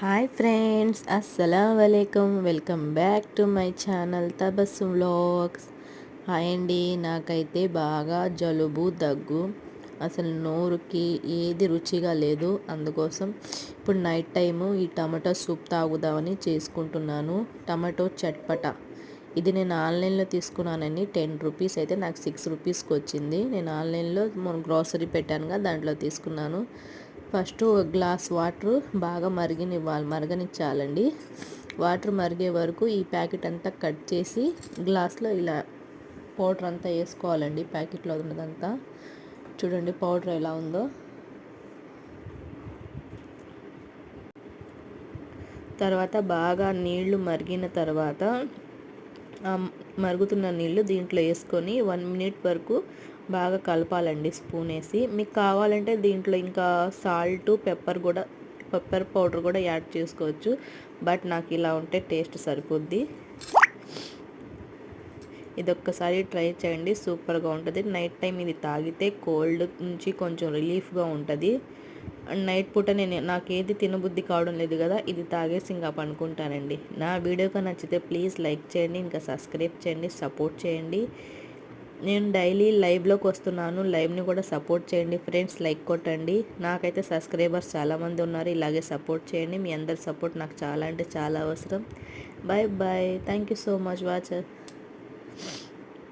Hi friends అస్సలం వలైకమ్ welcome back to my channel Tabassum vlogs hi అండి నాకైతే బాగా జలుబు దగ్గు అసలు నోరుకి ఏది రుచిగా లేదు. అందుకోసం ఇప్పుడు నైట్ టైము ఈ టమాటో సూప్ తాగుదామని చేసుకుంటున్నాను. టమాటో చట్పట. ఇది నేను ఆన్లైన్లో తీసుకున్నానండి. టెన్ రూపీస్ అయితే నాకు సిక్స్ రూపీస్కి వచ్చింది. నేను ఆన్లైన్లో గ్రాసరీ పెట్టానుగా దాంట్లో తీసుకున్నాను. ఫస్ట్ ఒక గ్లాస్ వాటర్ బాగా మరిగినివ్వాలి మరగనిచ్చాలండి. వాటర్ మరిగే వరకు ఈ ప్యాకెట్ అంతా కట్ చేసి గ్లాస్లో ఇలా పౌడర్ అంతా వేసుకోవాలండి ప్యాకెట్లో ఉన్నదంతా. చూడండి పౌడర్ ఎలా ఉందో. తర్వాత బాగా నీళ్ళు మరిగిన తర్వాత మరుగుతున్న నీళ్ళు దీంట్లో వేసుకొని వన్ మినిట్ వరకు బాగా కలపాలండి స్పూన్ వేసి. మీకు కావాలంటే దీంట్లో ఇంకా సాల్ట్ పెప్పర్ కూడా పెప్పర్ పౌడర్ కూడా యాడ్ చేసుకోవచ్చు. బట్ నాకు ఇలా ఉంటే టేస్ట్ సరిపోద్ది. ఇది ఒక్కసారి ట్రై చేయండి సూపర్గా ఉంటుంది. నైట్ టైం ఇది తాగితే కోల్డ్ నుంచి కొంచెం రిలీఫ్గా ఉంటుంది. నైట్ పూట నేను నాకేది తినబుద్ధి కావడం లేదు కదా ఇది తాగేసి ఇంకా పనుకుంటానండి నా వీడియోగా నచ్చితే ప్లీజ్ లైక్ చేయండి ఇంకా సబ్స్క్రైబ్ చేయండి సపోర్ట్ చేయండి. నేను డైలీ లైవ్లోకి వస్తున్నాను. లైవ్ని కూడా సపోర్ట్ చేయండి. ఫ్రెండ్స్ లైక్ కొట్టండి. నాకైతే సబ్స్క్రైబర్స్ చాలామంది ఉన్నారు. ఇలాగే సపోర్ట్ చేయండి. మీ అందరి సపోర్ట్ నాకు చాలా అంటే చాలా అవసరం. Bye bye thank you so much watch